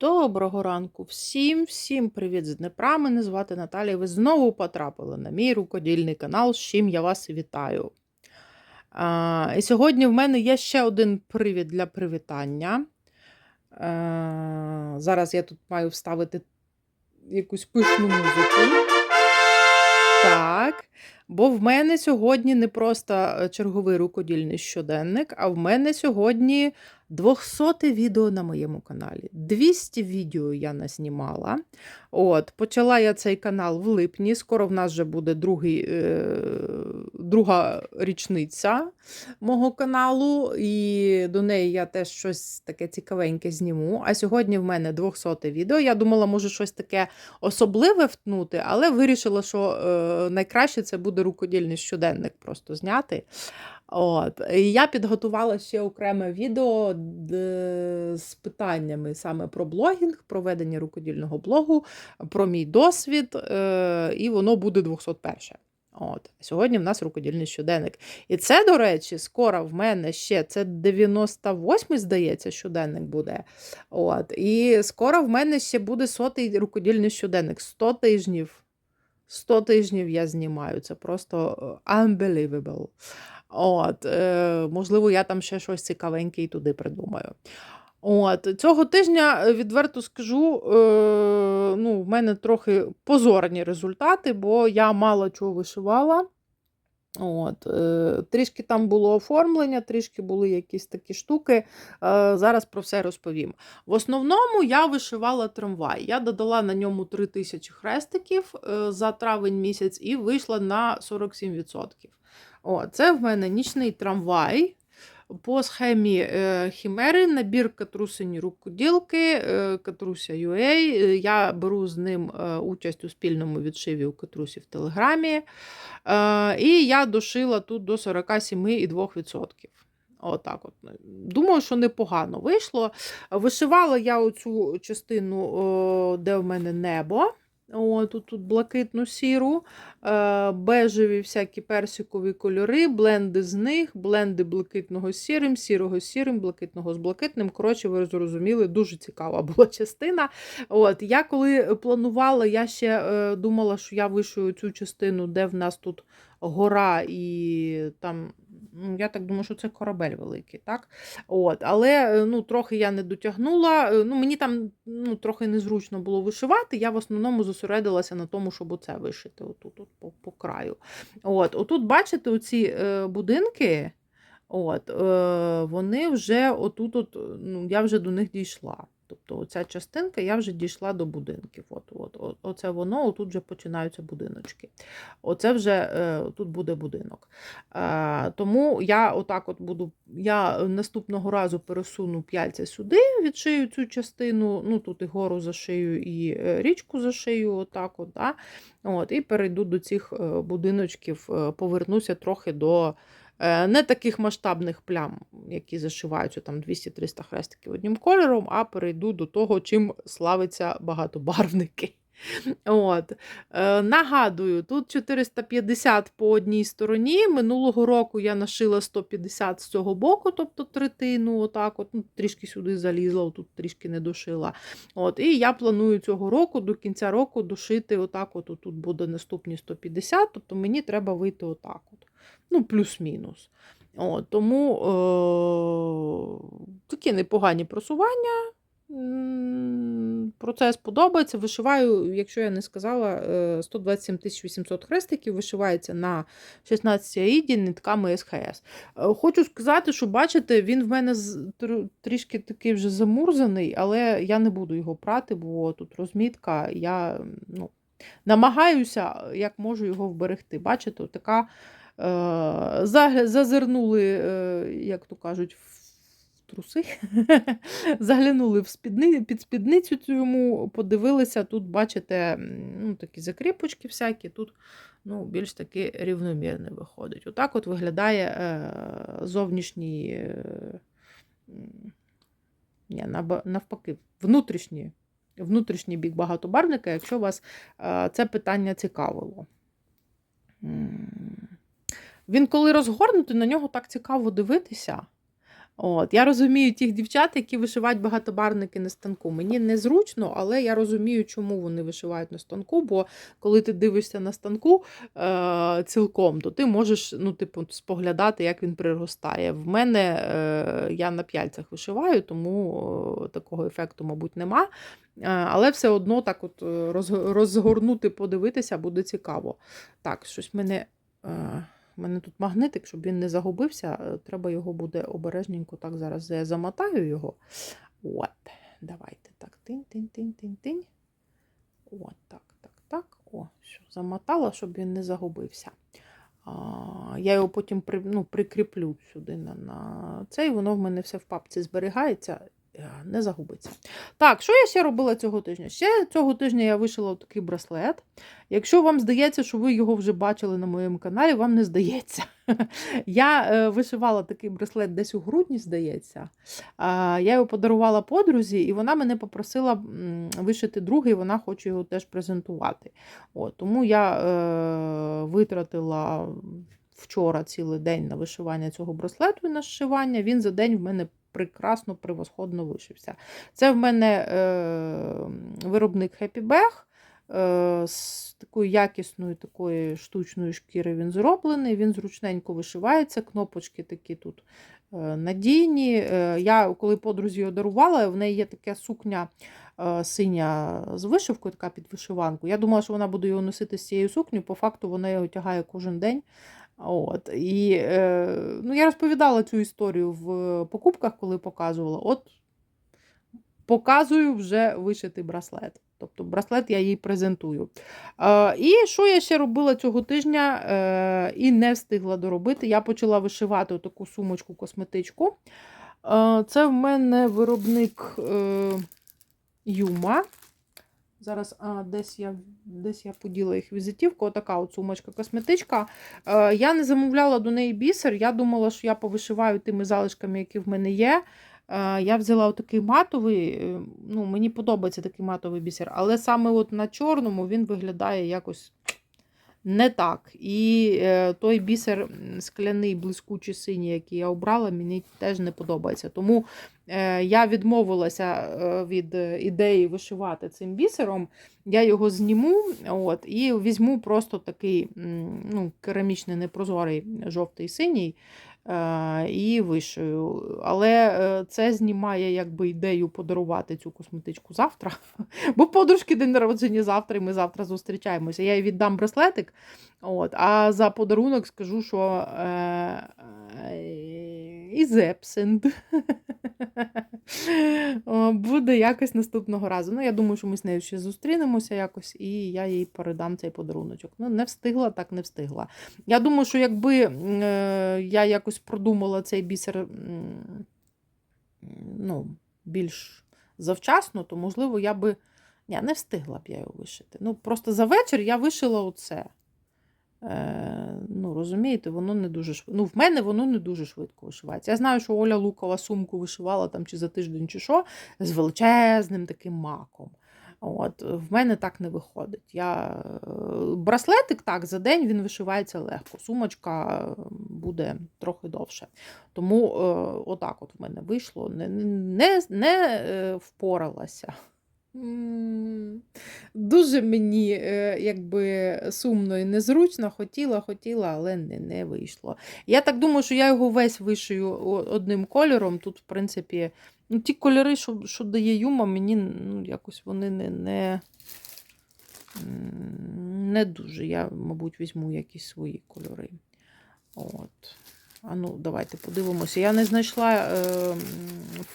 Доброго ранку всім, всім привіт з Днепра. Мене звати Наталія. Ви знову потрапили на мій рукодільний канал, з чим я вас вітаю. А, і сьогодні в мене є ще один привід для привітання. А, зараз я тут маю вставити якусь пишну музику. Так. Бо в мене сьогодні не просто е, черговий рукодільний щоденник, а в мене сьогодні 200 відео на моєму каналі. 200 відео я наснімала. От, Почала я цей канал в липні. Скоро в нас вже буде другий, е, друга річниця мого каналу, і до неї я теж щось таке цікавеньке зніму. А сьогодні в мене 200 відео. Я думала, може щось таке особливе втнути, але вирішила, що е, найкраще це буде рукодільний щоденник просто зняти. От. І я підготувала ще окреме відео з питаннями саме про блогінг, про ведення рукодільного блогу, про мій досвід, е, і воно буде 201. От. Сьогодні в нас рукодільний щоденник. І це, до речі, скоро в мене ще це 98-й, здається, щоденник буде. От. І скоро в мене ще буде сотий рукодільний щоденник. 100 тижнів. 100 тижнів я знімаю. Це просто е, unbelievable. От, е, Можливо, я там ще щось цікавеньке і туди придумаю. От, Цього тижня, е, відверто скажу, е, ну, в мене трохи позорні результати, бо я мало чого вишивала. От, е, Трішки там було оформлення, трішки були якісь такі штуки. Е, Зараз про все розповім. В основному я вишивала трамвай. Я додала на ньому 3000 хрестиків е, за травень місяць і вийшла на 47%. О, Це в мене нічний трамвай. По схемі е, Хімери, набір катрусині рукоділки, е, Катруся UA. Е, я беру з ним участь у спільному відшиві у Катрусі в Телеграмі. І я дошила тут до 47,2%. Отак от. Думаю, що непогано вийшло. Вишивала я оцю частину, де в мене небо. О, тут блакитну сіру, е, бежеві всякі персикові кольори, бленди з них, бленди блакитного з сірим, сірого з сірим, блакитного з блакитним. Коротше, ви зрозуміли, дуже цікава була частина. От, Я коли планувала, я ще е, думала, що я вишую цю частину, де в нас тут гора і там я так думаю, що це корабель великий. так? От, Але е, ну, трохи я не дотягнула. Е, ну, Мені там ну, трохи незручно було вишивати. Я в основному зосередилася на тому, щоб оце вишити отут, от, по, по краю. От, Отут, бачите, оці е, будинки. От, Вони вже отут, от, ну, я вже до них дійшла. Тобто оця частинка я вже дійшла до будинків. От, от, Оце воно, отут вже починаються будиночки. Оце вже е, тут буде будинок. Е, Тому я отак от буду, я наступного разу пересуну п'яльця сюди, відшию цю частину, ну тут і гору зашию, і е, річку зашию, отак от, да? от, і перейду до цих будиночків, повернуся трохи до. Е, не таких масштабних плям, які зашиваються там 200-300 хрестиків одним кольором, а перейду до того, чим славиться багатобарвники. От. Е, Нагадую, тут 450 по одній стороні. Минулого року я нашила 150 з цього боку, тобто третину, отак от, ну, трішки сюди залізла, тут трішки не дошила. От. І я планую цього року, до кінця року дошити отак от, тут буде наступні 150, тобто мені треба вийти отак. от ну, плюс-мінус. От, Тому е- такі непогані просування. Процес подобається. Вишиваю, якщо я не сказала, 127 е, 800 хрестиків вишивається на 16 аїді нитками СХС. Е, хочу сказати, що бачите, він в мене трішки такий вже замурзаний, але я не буду його прати, бо тут розмітка. Я ну, намагаюся, як можу його вберегти. Бачите, така зазирнули, е, як то кажуть, в труси, заглянули в спідни, під спідницю цю йому, подивилися, тут, бачите, ну, такі закріпочки всякі, тут ну, більш таки рівномірне виходить. Отак от виглядає е, зовнішній, ні, навпаки, внутрішній. Внутрішній бік багатобарвника, якщо вас це питання цікавило. Він, коли розгорнутий, на нього так цікаво дивитися. От. Я розумію тих дівчат, які вишивають багатобарники на станку. Мені незручно, але я розумію, чому вони вишивають на станку, бо коли ти дивишся на станку е, цілком, то ти можеш ну, типу, споглядати, як він приростає. В мене е, я на п'яльцях вишиваю, тому е, такого ефекту, мабуть, нема. Е, Але все одно так от е, розгорнути, подивитися буде цікаво. Так, щось мене. е, у мене тут магнитик, щоб він не загубився. е, Треба його буде обережненько. Так, зараз я замотаю його. От. Давайте так. Тинь-тинь-тинь-тинь-тинь. От, так, так, так. О, що, замотала, щоб він не загубився. А, я його потім при, ну, прикріплю сюди на, на це, і воно в мене все в папці зберігається, не загубиться. Так, що я ще робила цього тижня? Ще цього тижня я вишила такий браслет. Якщо вам здається, що ви його вже бачили на моєму каналі, вам не здається. Я е, вишивала такий браслет десь у грудні, здається. Я його подарувала подрузі, і вона мене попросила вишити другий, вона хоче його теж презентувати. От, тому я е, витратила вчора цілий день на вишивання цього браслету і на зшивання. Він за день в мене прекрасно, превосходно вишився. Це в мене е, виробник Happy Bag. Е, з такої якісної, такої штучної шкіри він зроблений, він зручненько вишивається, кнопочки такі тут е, надійні. Е, Я коли подрузі його дарувала, в неї є така сукня синя з вишивкою, така під вишиванку. Я думала, що вона буде його носити з цією сукнею, по факту вона його тягає кожен день. От. І, е, ну, я розповідала цю історію в покупках, коли показувала. От показую вже вишитий браслет. Тобто браслет я їй презентую. Е, і що я ще робила цього тижня е, і не встигла доробити? Я почала вишивати таку сумочку-косметичку. Е, це в мене виробник е, Юма. Зараз а, десь, я, десь я поділа їх візитівку. Отака от сумочка-косметичка. Е, я не замовляла до неї бісер. Я думала, що я повишиваю тими залишками, які в мене є. Е, Я взяла отакий матовий, е, ну, мені подобається такий матовий бісер, але саме от на чорному він виглядає якось не так. І е, той бісер скляний, блискучий синій, який я обрала, мені теж не подобається. Тому е, я відмовилася е, від ідеї вишивати цим бісером. Я його зніму от, і візьму просто такий ну, керамічний непрозорий жовтий синій. Е, і вишию. Але е, це знімає якби ідею подарувати цю косметичку завтра. Бо подружки день народження завтра, і ми завтра зустрічаємося. Я їй віддам браслетик, от, а за подарунок скажу, що е, is Буде якось наступного разу. Ну, я думаю, що ми з нею ще зустрінемося якось, і я їй передам цей подаруночок. Ну, не встигла, так не встигла. Я думаю, що якби е, я якось продумала цей бісер ну, більш завчасно, то, можливо, я би Ні, не встигла б я його вишити. Ну, просто за вечір я вишила оце. Ну, розумієте, воно не дуже швидко. Ну, в мене воно не дуже швидко вишивається. Я знаю, що Оля Лукова сумку вишивала там чи за тиждень, чи що, з величезним таким маком. От, в мене так не виходить. Я... е, Браслетик так, за день він вишивається легко. Сумочка буде трохи довше. Тому е, отак от в мене вийшло, не, не, не е, впоралася. Дуже мені е, якби сумно і незручно, хотіла, хотіла, але не, не вийшло. Я так думаю, що я його весь вишию одним кольором. Тут, в принципі, ну, ті кольори, що, що дає Юма, мені ну, якось вони не, не, не дуже. Я, мабуть, візьму якісь свої кольори. От. А ну, давайте подивимося. Я не знайшла е,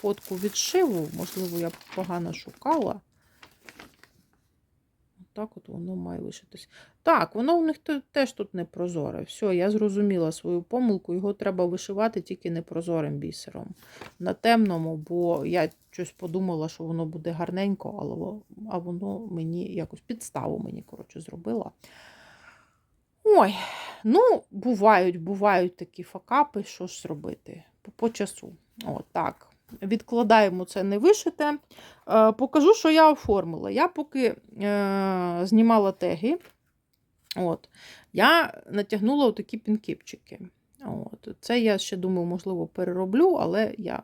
фотку відшиву, можливо, я погано шукала. Так от воно має лишитись. Так, воно в них теж тут не прозоре. Все, я зрозуміла свою помилку. Його треба вишивати тільки непрозорим бісером. На темному, бо я щось подумала, що воно буде гарненько, але а воно мені якось підставу мені, коротше, зробила. Ой, ну, бувають, бувають такі факапи, що ж зробити по, по часу. От так. Відкладаємо це не вишите. Е, покажу, що я оформила. Я поки е, знімала теги, от, я натягнула отакі пінкіпчики. От. Це я ще думаю, можливо, перероблю, але я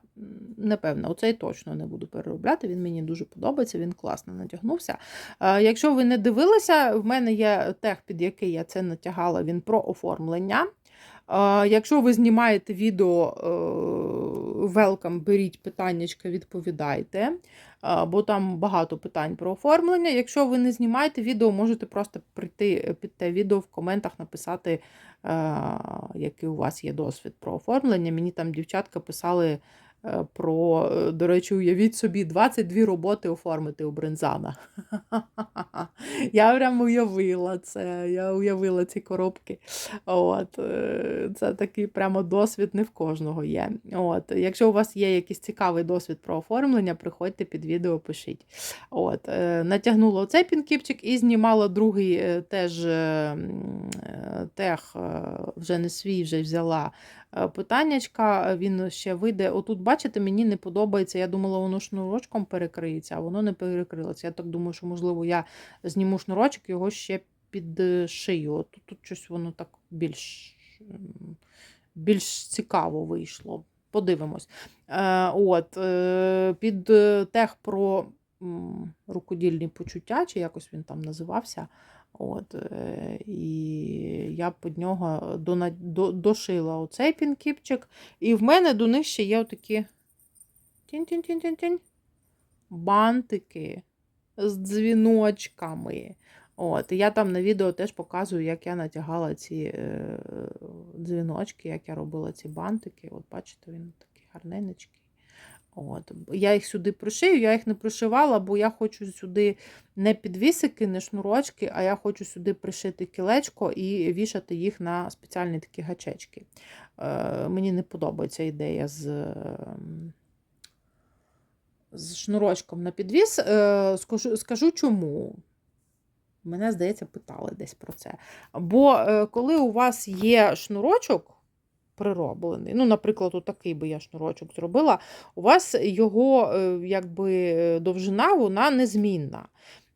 не певна. Оцей точно не буду переробляти. Він мені дуже подобається, він класно натягнувся. Е, Якщо ви не дивилися, в мене є тег, під який я це натягала, він про оформлення. Якщо ви знімаєте відео велкам, беріть питаннячка, відповідайте, е, бо там багато питань про оформлення. Якщо ви не знімаєте відео, можете просто прийти під те відео в коментах написати, е, який у вас є досвід про оформлення. Мені там дівчатка писали е, про, е, до речі, уявіть собі, 22 роботи оформити у брензана. Я прям уявила це, я уявила ці коробки. От, е, Це такий прямо досвід не в кожного є. От, Якщо у вас є якийсь цікавий досвід про оформлення, приходьте під відео, пишіть. От, е, Натягнула оцей пінкіпчик і знімала другий е, теж е, е, е, вже не свій, вже взяла е, питаннячка, він ще вийде. Отут, бачите, мені не подобається. Я думала, воно шнурочком перекриється, а воно не перекрилося. Я так думаю, що, можливо, я зніму шнурочок, його ще під е, шию. От Тут, щось воно так більш, більш цікаво вийшло. Подивимось. Е, от, е, під е, тег про рукодільні почуття, чи якось він там називався. От, е, і я під нього дошила оцей пінкіпчик. І в мене до них ще є отакі тінь-тінь-тінь-тінь-тінь, бантики з дзвіночками. От, і я там на відео теж показую, як я натягала ці е, дзвіночки, як я робила ці бантики. От бачите, він такий гарненький. От. Я їх сюди пришию, я їх не пришивала, бо я хочу сюди не підвісики, не шнурочки, а я хочу сюди пришити кілечко і вішати їх на спеціальні такі гачечки. Е, мені не подобається ідея з. ем, з шнурочком на підвіс. Е, Скажу, скажу чому. Мене, здається, питали десь про це. Бо е, коли у вас є шнурочок прироблений, ну, наприклад, отакий би я шнурочок зробила, у вас його е, якби, е, довжина вона незмінна.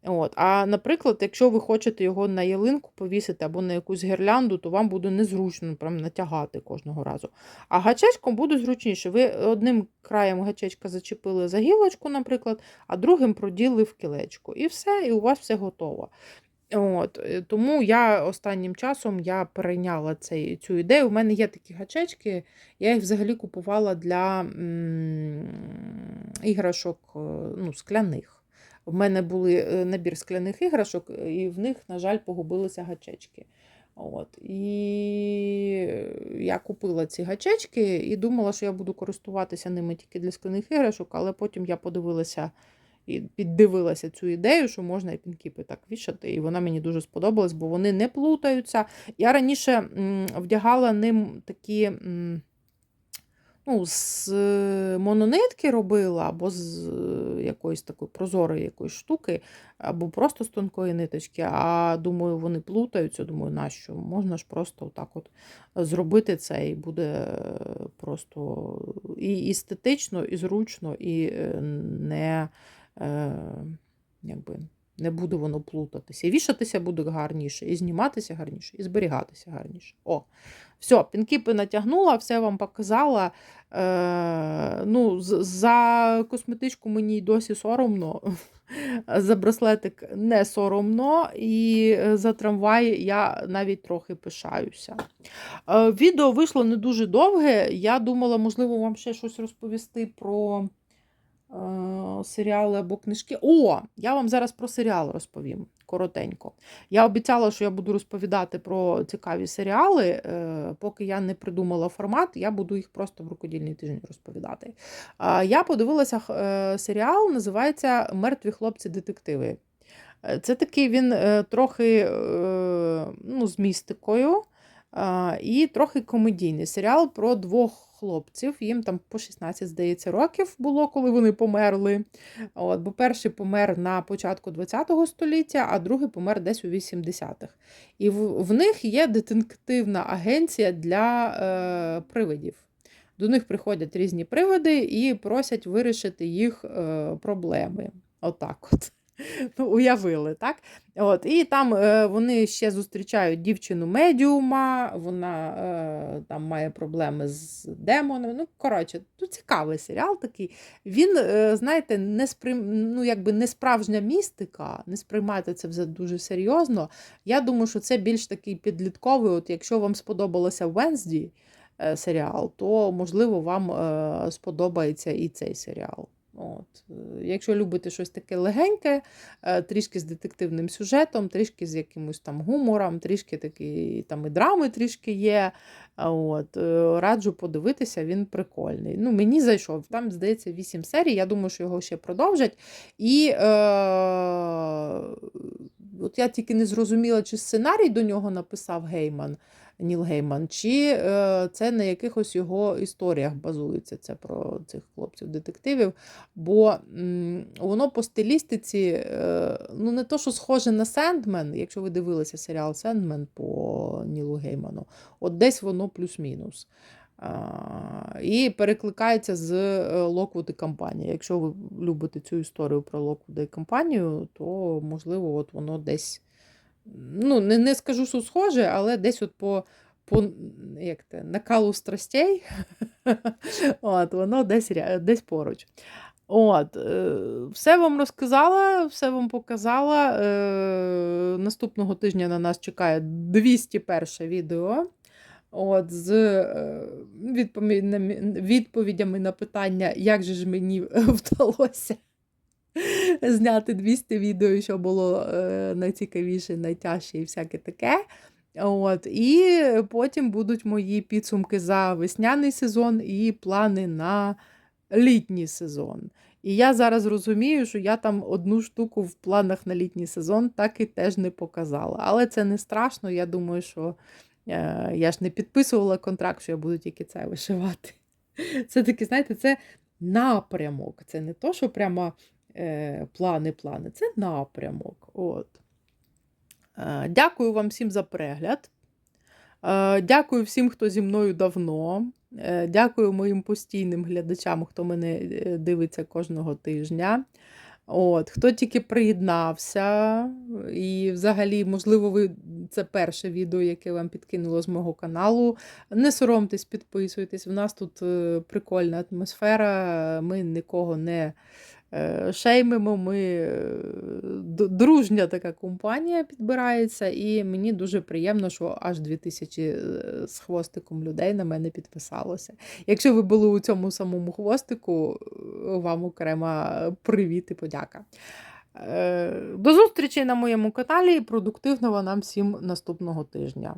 От. А, наприклад, якщо ви хочете його на ялинку повісити або на якусь гірлянду, то вам буде незручно прям натягати кожного разу. А гачечком буде зручніше. Ви одним краєм гачечка зачепили за гілочку, наприклад, а другим проділи в кілечку. І все, і у вас все готово. От, е, Тому я останнім часом я перейняла цей, цю ідею. У мене є такі гачечки, я їх взагалі купувала для іграшок е, ну, скляних. В мене були е, набір скляних іграшок, і в них, на жаль, погубилися гачечки. От. І я купила ці гачечки і думала, що я буду користуватися ними тільки для скляних іграшок, але потім я подивилася і піддивилася цю ідею, що можна і пінкіпи так вішати. І вона мені дуже сподобалась, бо вони не плутаються. Я раніше вдягала ним такі. Ну, з е, мононитки робила, або з е, якоїсь такої прозорої якоїсь штуки, або просто з тонкої ниточки. А думаю, вони плутаються. Думаю, нащо? Можна ж просто отак от зробити це, і буде е, просто і естетично, і зручно, і не, якби, не буде воно плутатися. І вішатися буде гарніше, і зніматися гарніше, і зберігатися гарніше. О, все, пінкіпи натягнула, все вам показала. Е, ну, За косметичку мені й досі соромно. За браслетик не соромно, і е, за трамвай я навіть трохи пишаюся. Е, Відео вийшло не дуже довге. Я думала, можливо, вам ще щось розповісти про е, серіали або книжки. О, я вам зараз про серіал розповім коротенько. Я обіцяла, що я буду розповідати про цікаві серіали. Е, Поки я не придумала формат, я буду їх просто в рукодільний тиждень розповідати. Я подивилася е, серіал, називається Мертві хлопці-детективи. Е, Це такий він е, трохи е, ну, з містикою і трохи комедійний серіал про двох хлопців. Їм там по 16, здається, років було, коли вони померли. От, бо перший помер на початку ХХ століття, а другий помер десь у 80-х. І в, в них є детективна агенція для е, привидів. До них приходять різні привиди і просять вирішити їх е, проблеми. Отак от. Ну, уявили, так? От, і там е, вони ще зустрічають дівчину медіума, вона е, там має проблеми з демонами. Ну, коротше, ну, цікавий серіал такий. Він, е, знаєте, не сприйм... ну, якби не справжня містика, не сприймайте це все дуже серйозно. Я думаю, що це більш такий підлітковий. От Якщо вам сподобалося Венсді серіал, то можливо вам сподобається і цей серіал. От. е, Якщо любите щось таке легеньке, е, трішки з детективним сюжетом, трішки з якимось там гумором, трішки такі там і драми трішки є. От, е, раджу подивитися, він прикольний. Ну, мені зайшов. Там, здається, 8 серій. Я думаю, що його ще продовжать. І е, от я тільки не зрозуміла, чи сценарій до нього написав Гейман. Ніл Гейман, чи е, це на якихось його історіях базується це про цих хлопців-детективів. Бо воно по стилістиці, е, ну не то, що схоже на Сендмен, якщо ви дивилися серіал Сендмен по Нілу Гейману, от десь воно плюс-мінус. І перекликається з е, Локвуд і компанія. Якщо ви любите цю історію про Локвуда і компанію, то можливо, от воно десь ну, не, не скажу, що схоже, але десь от по, по як те, накалу страстей, от, воно десь, десь поруч. От, е, все вам розказала, все вам показала. Е, наступного тижня на нас чекає 201 відео. От, з е, відповідями, відповідями на питання, як же ж мені вдалося зняти 200 відео, що було е, найцікавіше, найтяжче і всяке таке. От, і потім будуть мої підсумки за весняний сезон і плани на літній сезон. І я зараз розумію, що я там одну штуку в планах на літній сезон так і теж не показала. Але це не страшно. Я думаю, що е, я ж не підписувала контракт, що я буду тільки це вишивати. Це таки, знаєте, це напрямок. Це не то, що прямо плани, плани, це напрямок. От. Е, Дякую вам всім за перегляд. Е, Дякую всім, хто зі мною давно. Е, Дякую моїм постійним глядачам, хто мене е, дивиться кожного тижня. От, хто тільки приєднався, і взагалі, можливо, ви це перше відео, яке вам підкинуло з мого каналу. Не соромтесь, підписуйтесь. У нас тут е, прикольна атмосфера, ми нікого не е, шеймимо, ми е, дружня така компанія підбирається, і мені дуже приємно, що аж 2000 е, з хвостиком людей на мене підписалося. Якщо ви були у цьому самому хвостику, е, вам окрема привіт і подяка. До зустрічі на моєму каналі продуктивного нам всім наступного тижня.